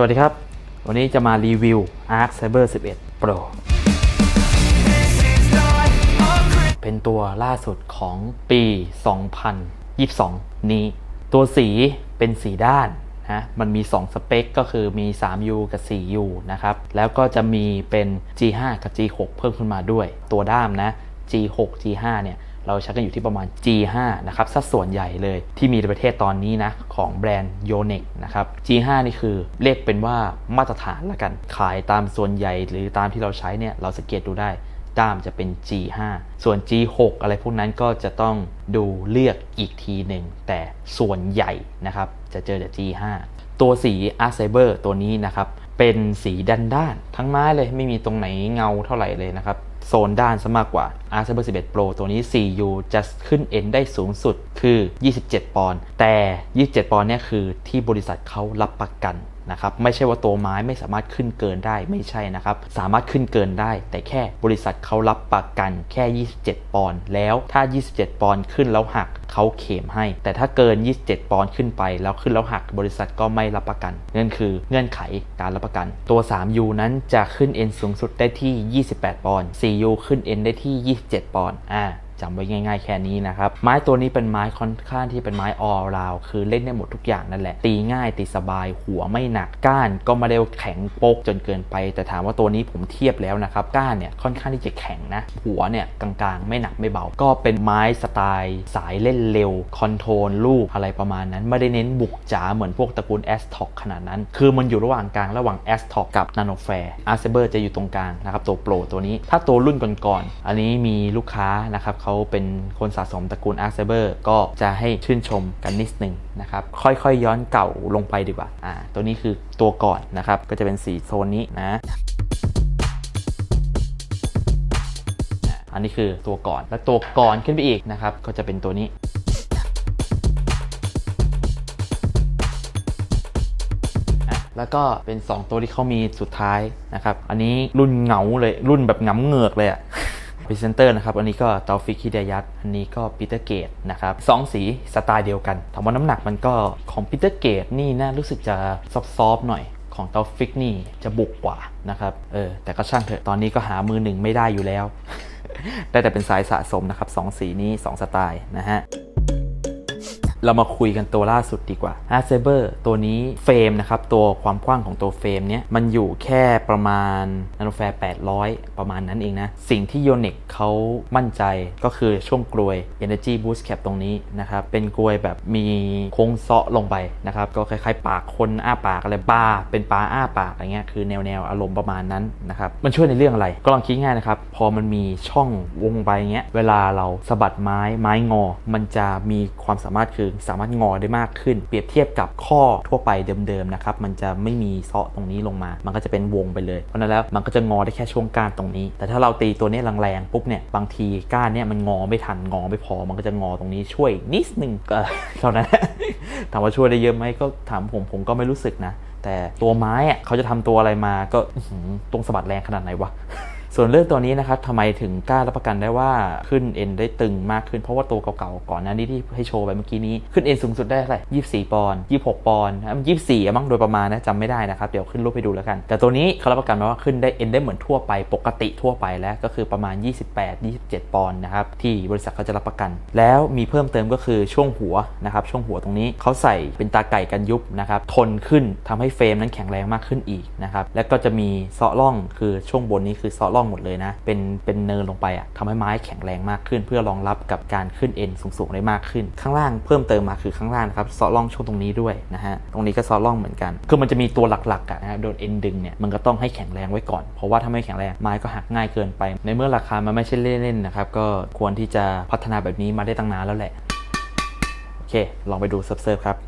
สวัสดีครับ วันนี้จะมารีวิว Arc Cyber 11 Pro เป็นตัวล่าสุดของปี 2022 นี้ ตัวสีเป็นสีด้านนะมันมี 2 สเปค ก็คือมี 3U กับ 4U นะครับ แล้วก็จะมีเป็น G5 กับ G6 เพิ่มขึ้นมาด้วย ตัวด้ามนะ G6 G5 เนี่ย เราใช้กันอยู่ที่ประมาณ G5 นะครับสัดส่วนใหญ่เลยที่มีในประเทศตอนนี้นะของแบรนด์ Yonex นะครับ G5 นี่คือเรียกเป็นว่ามาตรฐานละกัน ขายตามส่วนใหญ่หรือตามที่เราใช้เนี่ยเราสังเกตดูได้ด้ามจะเป็น G5 ส่วน G6 อะไรพวกนั้นก็จะต้องดูเลือกอีกทีหนึ่ง แต่ส่วนใหญ่นะครับจะเจอแต่ G5 ตัวสี Arc Cyber ตัวนี้นะครับเป็นสีด้านด้านทั้งไม้เลยไม่มีตรงไหนเงาเท่าไหร่เลยนะครับ โซนด้านซะมากกว่า Arc Cyber 11 Pro ตัวนี้ 4U จะขึ้น N ได้สูงสุดคือ 27 ปอนด์แต่ 27 ปอนด์เนี่ยคือที่บริษัทเขารับประกันนะครับไม่ใช่ว่าตัวไม้ไม่สามารถขึ้นเกินได้ไม่ใช่นะครับ สามารถขึ้นเกินได้ แต่แค่บริษัทเขารับประกันแค่ 27 ปอนด์แล้วถ้า 27 ปอนด์ขึ้นแล้วหัก เขาเข็มให้ แต่ถ้าเกิน 27 ปอนด์ขึ้นไป แล้วขึ้นแล้วหักบริษัทก็ไม่รับประกัน นั่นคือเงื่อนไขการรับประกัน ตัว 3U นั้นจะขึ้น N สูงสุดได้ที่ 28 ปอนด์ 4U ขึ้น N ได้ที่ 27 ปอนด์อ่า จำไว้ง่ายๆแค่นี้นะครับ ไม้ตัวนี้เป็นไม้ค่อนข้างที่เป็นไม้ all round คือเล่นได้หมดทุกอย่างนั่นแหละ ตีง่ายตีสบายหัวไม่หนักก้านก็ไม่ได้แข็งโป๊กจนเกินไป แต่ถามว่าตัวนี้ผมเทียบแล้วนะครับก้านเนี่ยค่อนข้างที่จะแข็งนะ หัวเนี่ยกลางๆ ไม่หนักไม่เบา ก็เป็นไม้สไตล์สายเล่นเร็วคอนโทรลลูกอะไรประมาณนั้น ไม่ได้เน้นบุกจ๋าเหมือนพวกตระกูล a s t o c ขนาดนั้น คือมันอยู่ระหว่างกลางระหว่าง a s t o c กับ Nano Fair a r c e b e r จะอยู่ตรงกลางนะครับตัวโปรตัวนี้ ถ้าตัวรุ่นก่อนๆอันนี้มีลูกค้านะครับเขาเป็นคนสะสมตระกูล a r c e b e r ก็จะให้ชื่นชมกันนิดนึงนะครับ ค่อยๆย้อนเก่าลงไปดีกว่าอ่า ตัวนี้คือตัวก่อนนะครับ ก็จะเป็นสีโซนนี้นะอันนี้คือตัวก่อน แล้วตัวก่อนขึ้นไปอีกนะครับ ก็จะเป็นตัวนี้อะแล้วก็เป็น 2 ตัวที่เขามีสุดท้ายนะครับ อันนี้รุ่นเหงาเลยรุ่นแบบเหงาเหงือกเลยอะ พรีเซนเตอร์นะครับ อันนี้ก็ตาฟิกฮิดายัตอันนี้ก็ปีเตอร์เกตนะครับสองสีสไตล์เดียวกันถามว่าน้ำหนักมันก็ของปีเตอร์เกตนี่น่ารู้สึกจะซอฟๆหน่อยของเตาฟิกนี่จะบุกกว่านะครับ เออ แต่ก็ช่างเถอะ ตอนนี้ก็หามือหนึ่งไม่ได้อยู่แล้ว ได้แต่เป็นสายสะสมนะครับสองสีนี้2สไตล์นะฮะ เรามาคุยกันตัวล่าสุดดีกว่า a r c e b e r ตัวนี้เฟรมนะครับ ตัวความกว้างของตัวเฟรมเนี้ยมันอยู่แค่ประมาณนาโนแฟร์800 ประมาณนั้นเองนะ สิ่งที่ Yonex เขามั่นใจก็คือช่วงกลวย Energy Boost Cap ตรงนี้นะครับ เป็นกลวยแบบมีโค้งเซาะลงไปนะครับ ก็คล้ายๆ ปากคนอ้าปากอะไรปลาเป็นปลาอ้าปากอะไรเงี้ยคือแนวแนวๆอารมณ์ประมาณนั้นนะครับมันช่วยในเรื่องอะไร ก็ลองคิดง่ายนะครับพอมันมีช่องวงไปเงี้ยเวลาเราสะบัดไม้ไม้งอ มันจะมีความสามารถคือสามารถงอได้มากขึ้น เปรียบเทียบกับข้อทั่วไปเดิมๆนะครับมันจะไม่มีเซาะตรงนี้ลงมา มันก็จะเป็นวงไปเลย เพราะนั้นแล้วมันก็จะงอได้แค่ช่วงก้านตรงนี้ แต่ถ้าเราตีตัวนี้แรงๆปุ๊บเนี่ยบางทีก้านเนี่ยมันงอไม่ทันงอไม่พอ มันก็จะงอตรงนี้ช่วยนิดนึงก็เท่านั้นถามว่าช่วยได้เยอะไหมก็ถามผมผมก็ไม่รู้สึกนะ แต่ตัวไม้อะเขาจะทำตัวอะไรมาก็อื้อหือตรงสะบัดแรงขนาดไหนวะ ส่วนเรื่องตัวนี้นะครับทำไมถึงกล้ารับประกันได้ว่าขึ้น N ได้ตึงมากขึ้นเพราะว่าตัวเก่าๆก่อนหน้านี้ที่ให้โชว์ไปเมื่อกี้นี้ขึ้น N สูงสุดได้เท่าไหร่24ปอนด์26ปอนด์นะ24อะมั้งโดยประมาณนะจำไม่ได้นะครับเดี๋ยวขึ้นรูปให้ดูแล้วกัน แต่ตัวนี้เขารับประกันมาว่าขึ้นได้ N ได้เหมือนทั่วไปปกติทั่วไปแล้วก็คือประมาณ 28 27 ปอนด์นะครับที่บริษัทเขาจะรับประกัน แล้วมีเพิ่มเติมก็คือช่วงหัวนะครับช่วงหัวตรงนี้เขาใส่เป็นตาไก่กันยุบนะครับทนขึ้นทำให้เฟรมนั้นแข็งแรงมากขึ้นอีกนะครับแล้วก็จะมีเซาะร่องคือช่วงบนนี้คือเซาะร่องหมดเลยนะ เป็นเป็นเนินลงไปอะทำให้ไม้แข็งแรงมากขึ้น เพื่อรองรับกับการขึ้นเอ็นสูงๆได้มากขึ้น ข้างล่างเพิ่มเติมมาคือข้างล่างครับซาะร่องช่วงตรงนี้ด้วยนะฮะตรงนี้ก็ซาะร่องเหมือนกัน คือมันจะมีตัวหลักๆอะนะฮะโดนเอ็นดึงเนี่ยมันก็ต้องให้แข็งแรงไว้ก่อน เพราะว่าถ้าไม่แข็งแรงไม้ก็หักง่ายเกินไป ในเมื่อราคามันไม่ใช่เล่นๆนะครับก็ควรที่จะพัฒนาแบบนี้มาได้ตั้งนานแล้วแหละโอเคลองไปดูเซิร์ฟๆครับ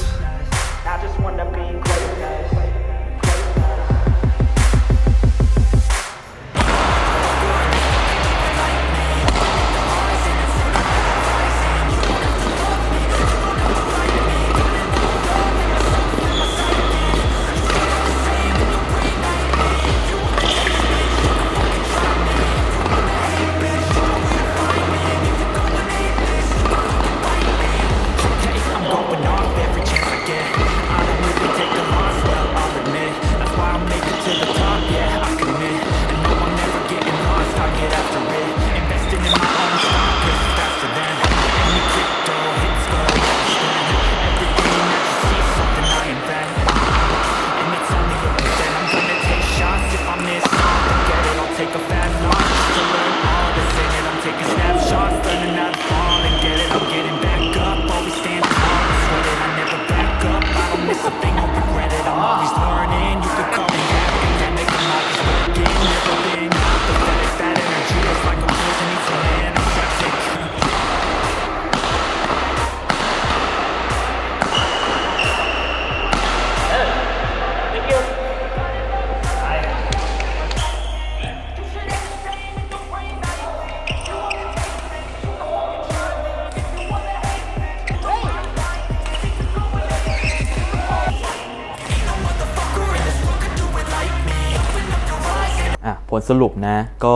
ผลสรุปนะ ก็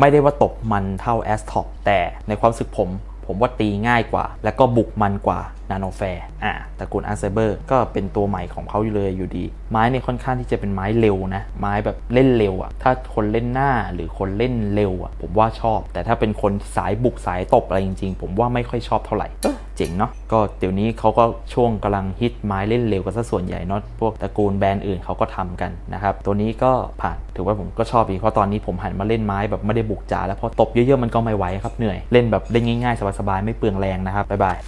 ไม่ได้ว่าตกมันเท่า a s t o p แต่ในความสึกผมผมว่าตีง่ายกว่า แล้วก็บุกมันกว่า Nano f a i r อะตระกูล a r c e b e r ก็เป็นตัวใหม่ของเขาอยู่เลยอยู่ดี ไม้เนี่ยค่อนข้างที่จะเป็นไม้เร็วนะ ไม้แบบเล่นเร็วอะ่ะ ถ้าคนเล่นหน้าหรือคนเล่นเร็วอะ่ะ ผมว่าชอบ แต่ถ้าเป็นคนสายบุกสายตบอะไรจริงๆ ผมว่าไม่ค่อยชอบเท่าไหร่ จ๋งเนาะก็เดี๋ยวนี้เขาก็ช่วงกำลังฮิตไม้เล่นเร็วกันซะส่วนใหญ่เนาะพวกตระกูลแบรนด์อื่นเขาก็ทำกันนะครับตัวนี้ก็ผ่านถือว่าผมก็ชอบอีกเพราะตอนนี้ผมหันมาเล่นไม้แบบไม่ได้บุกจ๋าแล้วพอตบเยอะๆมันก็ไม่ไหวครับเหนื่อยเล่นแบบเล่นง่ายๆสบายๆไม่เปลืองแรงนะครับบ๊ายบาย